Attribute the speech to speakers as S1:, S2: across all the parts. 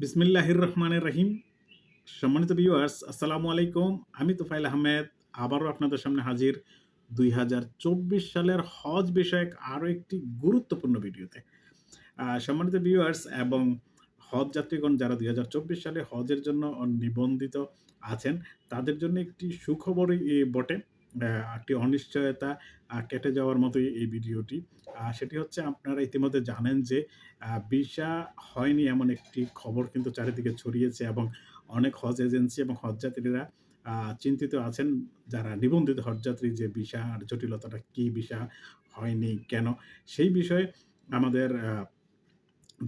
S1: বিসমিল্লাহির রহমানের রহিম। সম্মানিত ভিউয়ার্স আসসালামু আলাইকুম। আমি তোফাইল আহমেদ, আবারও আপনাদের সামনে হাজির। দুই হাজার চব্বিশ সালের হজ বিষয়ক আরও একটি গুরুত্বপূর্ণ ভিডিওতে। সম্মানিত ভিউয়ার্স এবং হজ যাত্রীগণ যারা দুই হাজার চব্বিশ সালে হজের জন্য নিবন্ধিত আছেন, তাদের জন্য একটি সুখবরই বটে। একটি অনিশ্চয়তা কেটে যাওয়ার মতোই এই ভিডিওটি। সেটি হচ্ছে আপনারা ইতিমধ্যে জানেন যে ভিসা হয়নি এমন একটি খবর কিন্তু চারিদিকে ছড়িয়েছে এবং অনেক হজ এজেন্সি এবং হজযাত্রীরা চিন্তিত আছেন যারা নিবন্ধিত হজযাত্রী যে ভিসা আর জটিলতাটা কি ভিসা হয়নি, কেন? সেই বিষয়ে আমাদের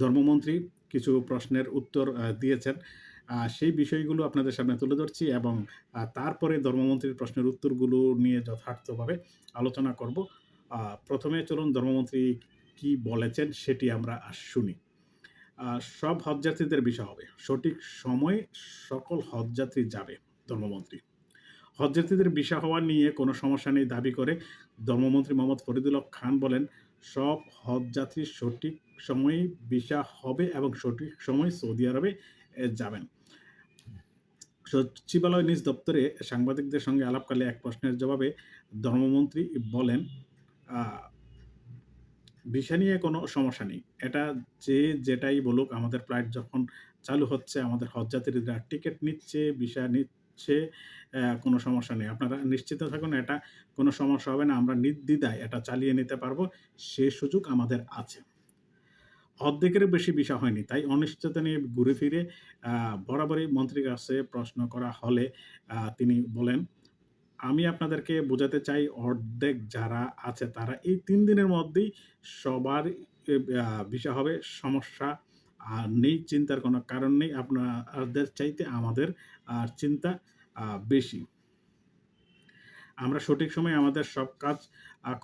S1: ধর্মমন্ত্রী কিছু প্রশ্নের উত্তর দিয়েছেন। সেই বিষয়গুলো আপনাদের সামনে তুলে ধরছি এবং তারপরে ধর্মমন্ত্রীর প্রশ্নের উত্তরগুলো নিয়ে যথার্থভাবে আলোচনা করব। প্রথমে চলুন ধর্মমন্ত্রী কি বলেছেন সেটি আমরা শুনি। সব হজযাত্রীদের বিষয় হবে। সঠিক সময়ে সকল হজযাত্রী যাবে, ধর্মমন্ত্রী। হজযাত্রীদের ভিসা হওয়া নিয়ে কোনো সমস্যা নেই দাবি করে ধর্মমন্ত্রী মোহাম্মদ ফরিদুল খান বলেন, সব হজযাত্রী সঠিক সময়ে ভিসা হবে এবং সঠিক সময়ে সৌদি আরবে যাবেন। সচিবালয় নিজ দপ্তরে সাংবাদিকদের সঙ্গে আলাপকালে এক প্রশ্নের জবাবে ধর্মমন্ত্রী বলেন ভিসা নিয়ে কোনো সমস্যা নেই। এটা যে যেটাই বলুক, আমাদের ফ্লাইট যখন চালু হচ্ছে, আমাদের হজযাত্রীরা টিকিট নিচ্ছে, ভিসা নিচ্ছে কোনো সমস্যা নেই। আপনারা নিশ্চিত থাকুন, এটা কোনো সমস্যা হবে না। আমরা নির্দ্বিধায় এটা চালিয়ে নিতে পারব। সে সুযোগ আমাদের আছে। অর্ধেকের বেশি ভিসা হয়নি। তাই অনিশ্চয়তা নিয়ে ঘুরে ফিরে বরাবরই মন্ত্রীর কাছে প্রশ্ন করা হলে তিনি বলেন, আমি আপনাদেরকে বোঝাতে চাই অর্ধেক যারা আছে তারা এই তিন দিনের মধ্যেই সবার বিষয় হবে। সমস্যা আর নেই, চিন্তার কোনো কারণ নেই। আপনাদের চাইতে আমাদের চিন্তা বেশি। আমরা সঠিক সময়ে আমাদের সব কাজ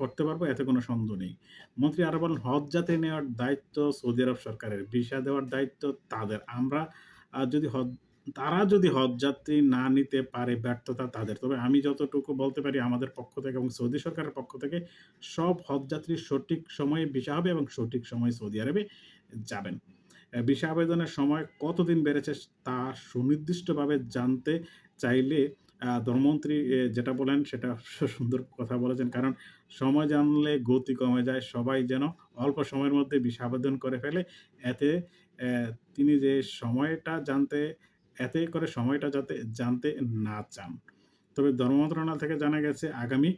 S1: করতে পারব, এতে কোনো সন্দেহ নেই। মন্ত্রী আরও বলেন, হজ যাত্রী নেওয়ার দায়িত্ব সৌদি আরব সরকারের। ভিসা দেওয়ার দায়িত্ব তাদের। আমরা যদি হজ, তারা যদি হজযাত্রী না নিতে পারে ব্যর্থতা তাদের। তবে আমি যতটুকু বলতে পারি, আমাদের পক্ষ থেকে এবং সৌদি সরকারের পক্ষ থেকে সব হজযাত্রী সঠিক সময়ে ভিসা হবে এবং সঠিক সময়ে সৌদি আরবে যাবেন। ভিসা আবেদনের সময় কতদিন বেড়েছে তা সুনির্দিষ্টভাবে জানতে চাইলে ধর্মমন্ত্রী যেটা বলেন সেটা সুন্দর কথা বলেছেন। কারণ সময় জানলে গতি কমে যায়, সবাই যেন অল্প সময়ের মধ্যে ভিসা আবেদন করে ফেলে। এতে তিনি যে সময়টা জানতে, এতে করে সময়টা যাতে জানতে না চান। তবে ধর্ম মন্ত্রণালয় থেকে জানা গেছে, আগামী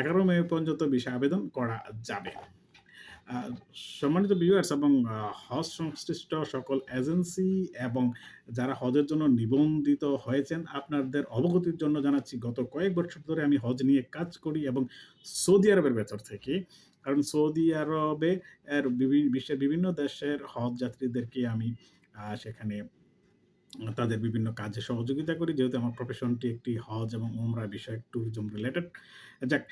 S1: এগারো মে পর্যন্ত ভিসা আবেদন করা যাবে। সম্মানিত ভিউয়ার্স এবং হজ সংশ্লিষ্ট সকল এজেন্সি এবং যারা হজের জন্য নিবন্ধিত হয়েছেন, আপনাদের অবগতির জন্য জানাচ্ছি, গত কয়েক বছর ধরে আমি হজ নিয়ে কাজ করি এবং সৌদি আরবের ভেতর থেকে। কারণ সৌদি আরবে এর বিভি- বিশ্বের বিভিন্ন দেশের হজ যাত্রীদেরকে আমি সেখানে তাদের বিভিন্ন কাজে সহযোগিতা করি। যেহেতু আমার প্রফেশনটি একটি হজ এবং ওমরা বিষয়ক ট্যুরিজম রিলেটেড যাক,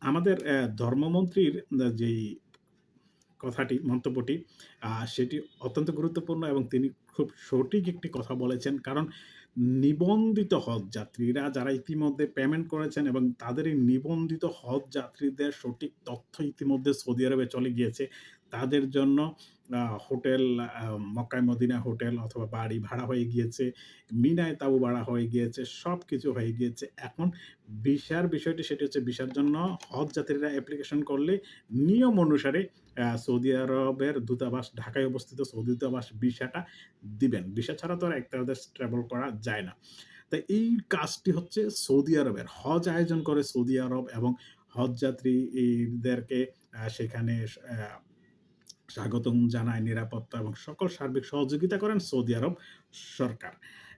S1: আমাদের ধর্মমন্ত্রীর যেই কথাটি, মন্তব্যটি সেটি অত্যন্ত গুরুত্বপূর্ণ এবং তিনি খুব সঠিক একটি কথা বলেছেন। কারণ নিবন্ধিত হজ যাত্রীরা যারা ইতিমধ্যে পেমেন্ট করেছেন এবং তাদের এই নিবন্ধিত হজ যাত্রীদের সঠিক তথ্য ইতিমধ্যে সৌদি আরবে চলে গিয়েছে তাদের জন্য হোটেল মক্কায় মদিনা হোটেল অথবা বাড়ি ভাড়া হয়ে গিয়েছে, মিনায় তাবু ভাড়া হয়ে গিয়েছে সব কিছু হয়ে গিয়েছে। এখন ভিসার বিষয়টি সেটি হচ্ছে ভিসার জন্য হজ যাত্রীরা অ্যাপ্লিকেশন করলে নিয়ম অনুসারে সৌদি আরবের দূতাবাস ঢাকায় অবস্থিত সৌদি দূতাবাস ভিসাটা দিবেন। ভিসা ছাড়া তো আর একটা দেশ ট্রাভেল করা যায় না। তাই এই কাজটি হচ্ছে সৌদি আরবের। হজ আয়োজন করে সৌদি আরব এবং হজ যাত্রীদেরকে সেখানে স্বাগতম জানায় নিরাপত্তা এবং সকল সার্বিক সহযোগিতা করেন সৌদি আরব সরকার।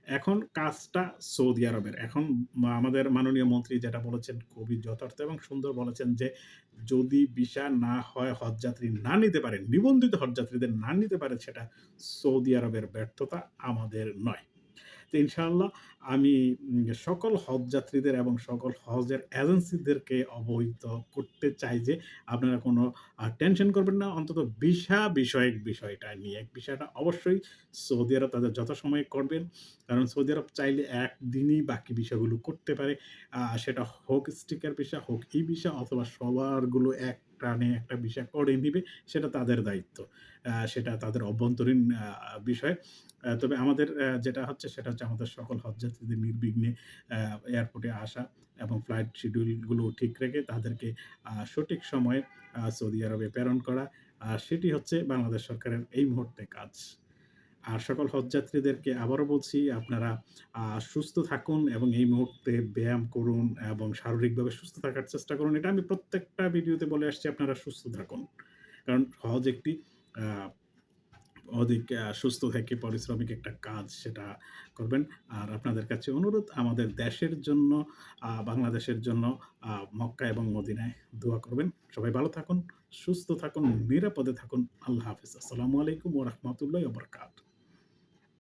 S1: এখন কাজটা সৌদি আরবের। এখন আমাদের মাননীয় মন্ত্রী যেটা বলেছেন খুবই যথার্থ এবং সুন্দর বলেছেন যে, যদি ভিসা না হয়, হজযাত্রী না নিতে পারে নিবন্ধিত হজযাত্রীদের না নিতে পারে সেটা সৌদি আরবের ব্যর্থতা আমাদের নয়। তো ইনশাআল্লাহ আমি সকল হজ যাত্রীদের এবং সকল হজের এজেন্সিদেরকে অবহিত করতে চাই যে আপনারা কোনো টেনশন করবেন না। অন্তত ভিসা বিষয়ক বিষয়টা নিয়ে। এক বিষয়টা অবশ্যই সৌদি আরব তাদের যথাসময়ে করবেন। কারণ সৌদি আরব চাইলে একদিনই বাকি বিষয়গুলো করতে পারে। সেটা হোক স্টিকার ভিসা, হোক ই ভিসা অথবা সবারগুলো এক প্রাণে একটা বিষয় করে নিবে সেটা তাদের দায়িত্ব। সেটা তাদের অভ্যন্তরীণ বিষয়। তবে আমাদের যেটা হচ্ছে সেটা হচ্ছে আমাদের সকল হজযাত্রীদের নির্বিঘ্নে এয়ারপোর্টে আসা এবং ফ্লাইট শিডিউলগুলো ঠিক রেখে তাদেরকে সঠিক সময়ে সৌদি আরবে প্রেরণ করা। সেটি হচ্ছে বাংলাদেশ সরকারের এই মুহূর্তে কাজ। আর সকল হজযাত্রীদেরকে আবারও বলছি আপনারা সুস্থ থাকুন এবং এই মুহূর্তে ব্যায়াম করুন এবং শারীরিকভাবে সুস্থ থাকার চেষ্টা করুন। এটা আমি প্রত্যেকটা ভিডিওতে বলে আসছি আপনারা সুস্থ থাকুন। কারণ হজ একটি অধিক সুস্থ থেকে পরিশ্রমিক একটা কাজ সেটা করবেন। আর আপনাদের কাছে অনুরোধ আমাদের দেশের জন্য বাংলাদেশের জন্য মক্কা এবং মদিনায় দোয়া করবেন। সবাই ভালো থাকুন, সুস্থ থাকুন, নিরাপদে থাকুন। আল্লাহ হাফিজ আসসালামু আলাইকুম ওয়া রাহমাতুল্লাহি ওয়া বারাকাতুহু।